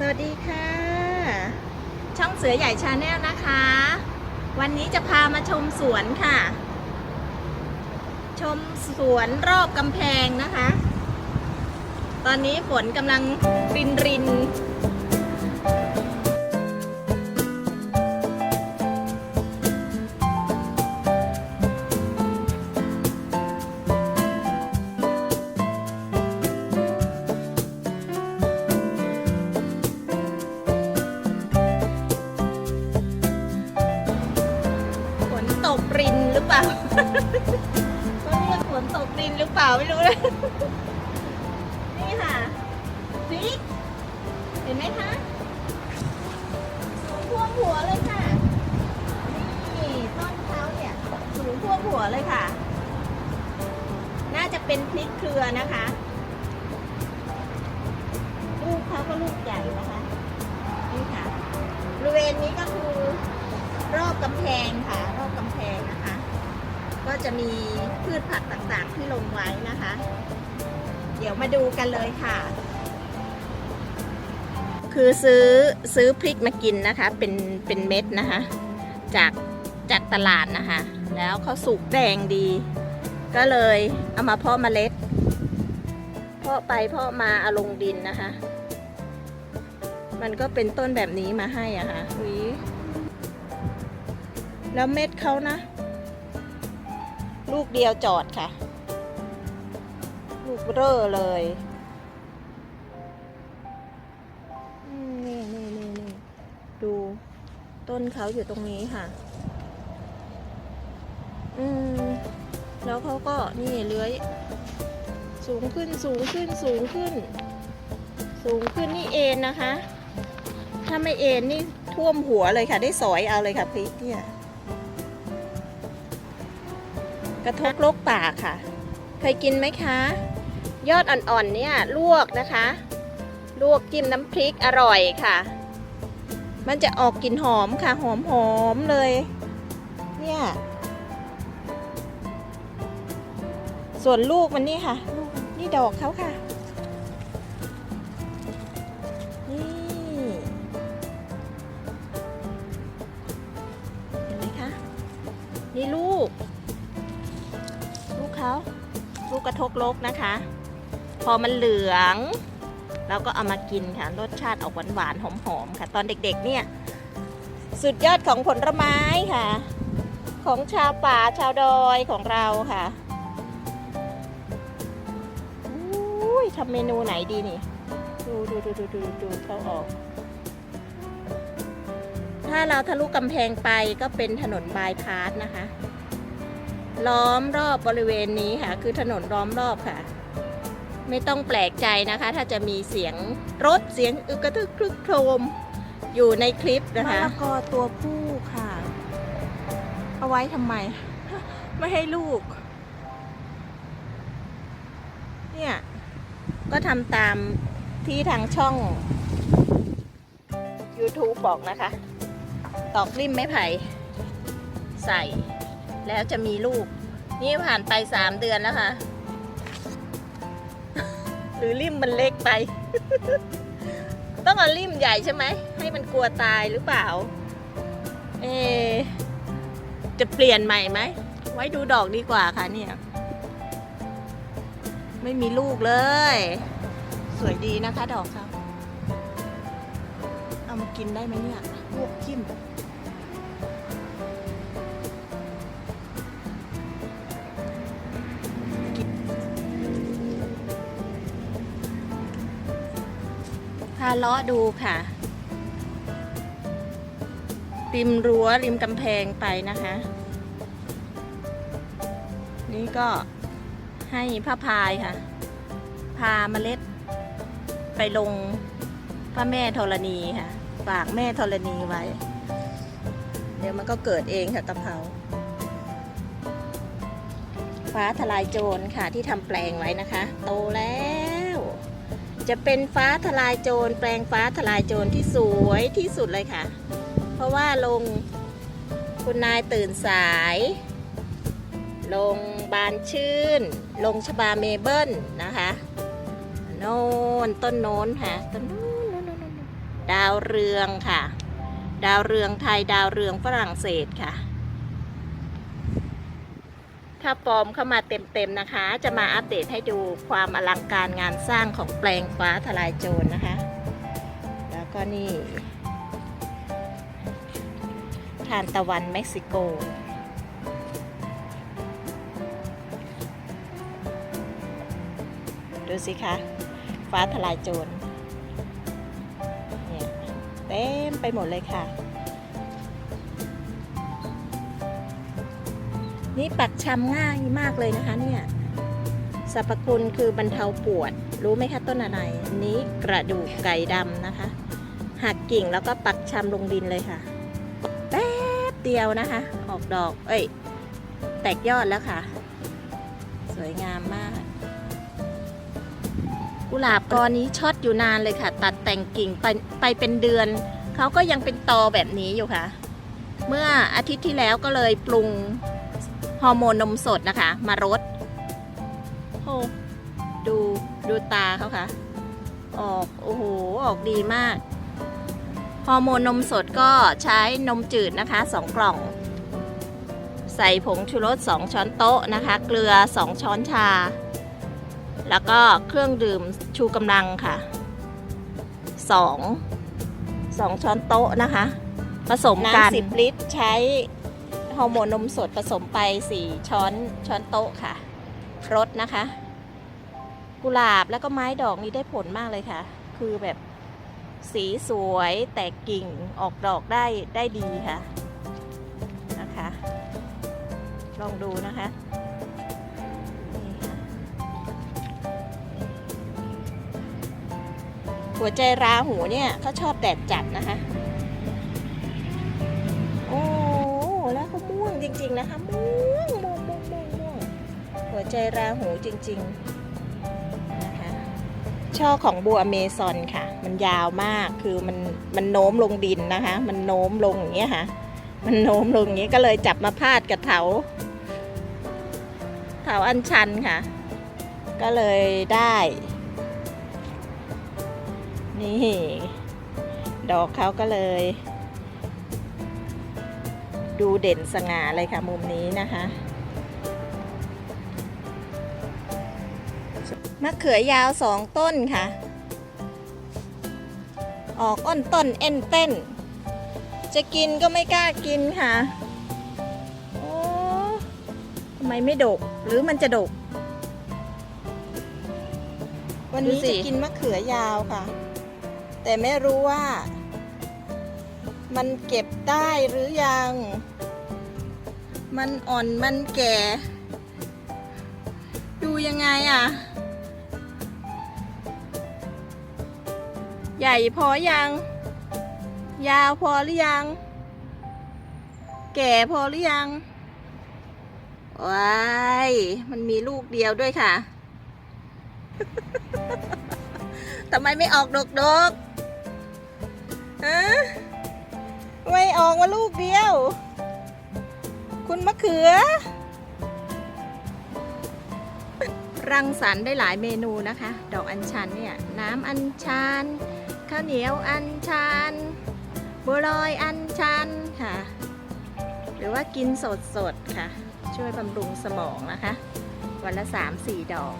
สวัสดีค่ะ ช่องเสือใหญ่ชาแนลนะคะ วันนี้จะพามาชมสวนค่ะ ชมสวนรอบกำแพงนะคะ ตอนนี้ฝนกำลังรินริน ก็เรียกฝนตกรินหรือเปล่าไม่รู้เลยนี่ค่ะพริกเห็นไหมคะสูงท่วมหัวเลยค่ะ นี่ต้นเขาเนี่ยสูงท่วมหัวเลยค่ะ น่าจะเป็นพริกเครือนะคะลูกเขาก็ลูกใหญ่นะคะนี่ค่ะบริเวณนี้ก็คือรอบกำแพงค่ะ รอบกำแพงนะคะ ก็จะมีพืชผักต่างๆที่ลงไว้นะคะ เดี๋ยวมาดูกันเลยค่ะ คือซื้อซื้อพริกมากินนะคะ เป็นเป็นเม็ดนะคะ จากจากตลาดนะคะ แล้วเขาสุกแดงดี ก็เลยเอามาเพาะเมล็ด เพาะไปเพาะมาเอาลงดินนะคะ มันก็เป็นต้นแบบนี้มาให้อะค่ะอุ๊ยแล้วเม็ดเขานะ ลูกเดียวจอดค่ะ ลูกเร่อเลยนี่นี่นี่นี่ดูต้นเขาอยู่ตรงนี้ค่ะ อืม แล้วเขาก็นี่เลื้อย สูงขึ้นสูงขึ้นสูงขึ้น สูงขึ้นนี่เอ็นนะคะ ถ้าไม่เอ็นนี่ท่วมหัวเลยค่ะ ได้สอยเอาเลยค่ะพริกเนี่ย กระทกโรคปากค่ะ เคยกินไหมคะ ยอดอ่อนๆเนี่ยลวกนะคะ ลวกจิ้มน้ำพริกอร่อยค่ะ มันจะออกกลิ่นหอมค่ะ หอมหอมๆเลย เนี่ย ส่วนลูกมันนี่ค่ะ ลูกนี่ดอกเขาค่ะ เขาลูกกระทกลกนะคะ พอมันเหลือง เราก็เอามากินค่ะ รสชาติออกหวานๆหอมๆค่ะ ตอนเด็กๆเนี่ย สุดยอดของผลไม้ค่ะ ของชาวป่าชาวดอยของเราค่ะอุ้ยทำเมนูไหนดีนี่ ดูดูดูดูดูดูเขาออก ถ้าเราทะลุกำแพงไปก็เป็นถนนบายพาสนะคะ ล้อมรอบบริเวณนี้ค่ะ คือถนนล้อมรอบค่ะ ไม่ต้องแปลกใจนะคะ ถ้าจะมีเสียงรถเสียงอึกกระทึกครึกโครมอยู่ในคลิปนะคะมะละกอตัวผู้ค่ะ เอาไว้ทำไม ไม่ให้ลูก เนี่ย ก็ทำตามที่ทางช่อง YouTube บอกนะคะ ตอกริมไม้ไผ่ใส่ แล้วจะมีลูก นี่ผ่านไปสามเดือนแล้วค่ะ หรือริมมันเล็กไป ต้องเอาริมใหญ่ใช่ไหม ให้มันกลัวตายหรือเปล่า เอ จะเปลี่ยนใหม่ไหม ไว้ดูดอกดีกว่าค่ะเนี่ย ไม่มีลูกเลย สวยดีนะคะดอกเขาเอามากินได้ไหมเนี่ยลวกจิ้มาเลาะดูค่ะ ริมรั้วริมกำแพงไปนะคะ นี่ก็ให้ผ้าพายค่ะ พาเมล็ด ไปลงพระแม่ธรณีค่ะ ฝากแม่ธรณีไว้ เดี๋ยวมันก็เกิดเองค่ะกะเพราฟ้าทลายโจรค่ะที่ทำแปลงไว้นะคะ โตแล้ว จะเป็นฟ้าทลายโจรแปลงฟ้าทลายโจรที่สวยที่สุดเลยค่ะ เพราะว่าลงคุณนายตื่นสาย ลงบานชื่น ลงชบาเมเบิลนะคะโน่นต้นโน้นค่ะต้นโน้นโน้นโน้นโน้นดาวเรืองค่ะ ดาวเรืองไทยดาวเรืองฝรั่งเศสค่ะ ถ้าฟอร์มเข้ามาเต็มๆนะคะ จะมาอัปเดตให้ดูความอลังการงานสร้างของแปลงฟ้าทลายโจรนะคะ แล้วก็นี่ทานตะวันเม็กซิโกดูสิคะ ฟ้าทลายโจรเนี่ยเต็มไปหมดเลยค่ะ นี่ปักชำง่ายมากเลยนะคะเนี่ยสรรพคุณคือบรรเทาปวด รู้ไหมคะต้นอะไรอันนี้กระดูกไก่ดำนะคะ หักกิ่งแล้วก็ปักชำลงดินเลยค่ะ แป๊บเดียวนะคะ ออกดอก เอ้ย แตกยอดแล้วค่ะ สวยงามมาก กุหลาบกอนี้ช็อตอยู่นานเลยค่ะ ตัดแต่งกิ่งไปไปเป็นเดือน เขาก็ยังเป็นตอแบบนี้อยู่ค่ะ เมื่ออาทิตย์ที่แล้วก็เลยปรุง ฮอร์โมนนมสดนะคะ มารดโอ้ดูดูตาเขาค่ะ ออกโอ้โหออกดีมากฮอร์โมนนมสดก็ใช้นมจืดนะคะ 2 กล่อง ใส่ผงชูรส 2 ช้อนโต๊ะนะคะ เกลือ 2 ช้อนชา แล้วก็เครื่องดื่มชูกำลังค่ะ 2 2 ช้อนโต๊ะนะคะ ผสมกันน้ำ10 ลิตรใช้ ฮอร์โมนนมสดผสมไป 4 ช้อนช้อนโต๊ะค่ะรสนะคะ กุหลาบแล้วก็ไม้ดอกนี้ได้ผลมากเลยค่ะ คือแบบสีสวยแตกกิ่งออกดอกได้ได้ดีค่ะนะคะ ลองดูนะคะนี่ค่ะหัวใจราหูเนี่ยเขาชอบแดดจัดนะคะ แล้วเขาม่วงจริง ๆ นะคะม่วงม่วงม่วงม่วงม่วงหัวใจราหูจริงๆนะคะช่อของบัวอเมซอนค่ะ มันยาวมากคือมันมันโน้มลงดินนะคะ มันโน้มลงอย่างเงี้ยค่ะ มันโน้มลงอย่างเงี้ยก็เลยจับมาพาดกับเถาเถาอัญชันค่ะ ก็เลยได้ นี่ ดอกเขาก็เลย ดูเด่นสง่าเลยค่ะมุมนี้นะคะมะเขือยาวสองต้นค่ะ ออกอ้นต้นเอ็นเต้น จะกินก็ไม่กล้ากินค่ะ โอ้ทำไมไม่ดก หรือมันจะดก วันนี้จะกินมะเขือยาวค่ะ แต่ไม่รู้ว่า มันเก็บได้หรือยัง มันอ่อนมันแก่ ดูยังไงอะ ใหญ่พอยัง ยาวพอหรือยัง แก่พอหรือยังว้ายมันมีลูกเดียวด้วยค่ะ ทำไมไม่ออกดกดกๆฮะ ไม่ออกมาลูกเดียว คุณมะเขือ รังสรรค์ได้หลายเมนูนะคะ ดอกอัญชันเนี่ย น้ำอัญชัน ข้าวเหนียวอัญชัน บัวลอยอัญชันค่ะ หรือว่ากินสดสดๆค่ะ ช่วยบำรุงสมองนะคะ วันละ 3-4 ดอก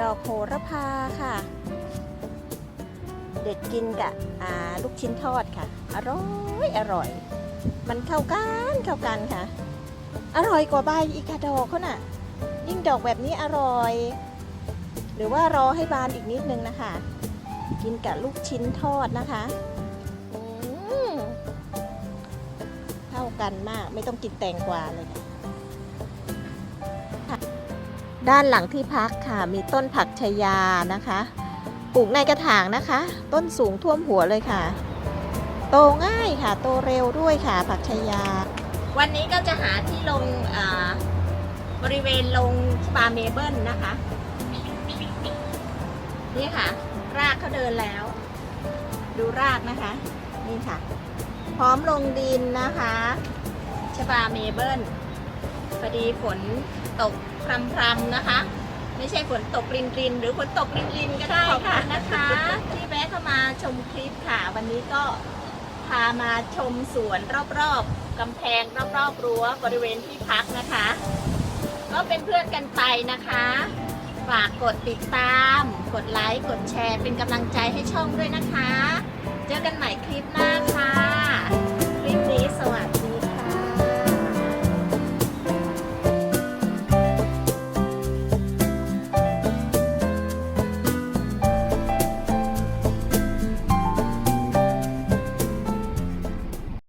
ดอกโหระพาค่ะ เด็ดกินกับลูกชิ้นทอดค่ะ อร่อยอร่อย มันเข้ากันเข้ากันค่ะ อร่อยกว่าใบอีกค่ะดอกเขาน่ะ ยิ่งดอกแบบนี้อร่อย หรือว่ารอให้บานอีกนิดนึงนะคะ กินกับลูกชิ้นทอดนะคะเข้ากันมากไม่ต้องกินแตงกวาเลยค่ะด้านหลังที่พักค่ะมีต้นผักชายานะคะ ปลูกในกระถางนะคะ ต้นสูงท่วมหัวเลยค่ะ โตง่ายค่ะ โตเร็วด้วยค่ะผักชายา วันนี้ก็จะหาที่ลงบริเวณลงปาเมเบิลนะคะ นี่ค่ะ รากเขาเดินแล้ว ดูรากนะคะ นี่ค่ะ พร้อมลงดินนะคะชบาเมเบิลพอดีฝนตกพรำๆนะคะ ไม่ใช่ฝนตกรินรินๆหรือฝนตกรินรินๆก็ได้ค่ะนะคะ ที่แวะเข้ามาชมคลิปค่ะ วันนี้ก็พามาชมสวนรอบๆกำแพงรอบๆรั้วบริเวณที่พักนะคะ ก็เป็นเพื่อนกันไปนะคะ ฝากกดติดตาม กดไลค์ กดแชร์ เป็นกำลังใจให้ช่องด้วยนะคะ เจอกันใหม่คลิปหน้า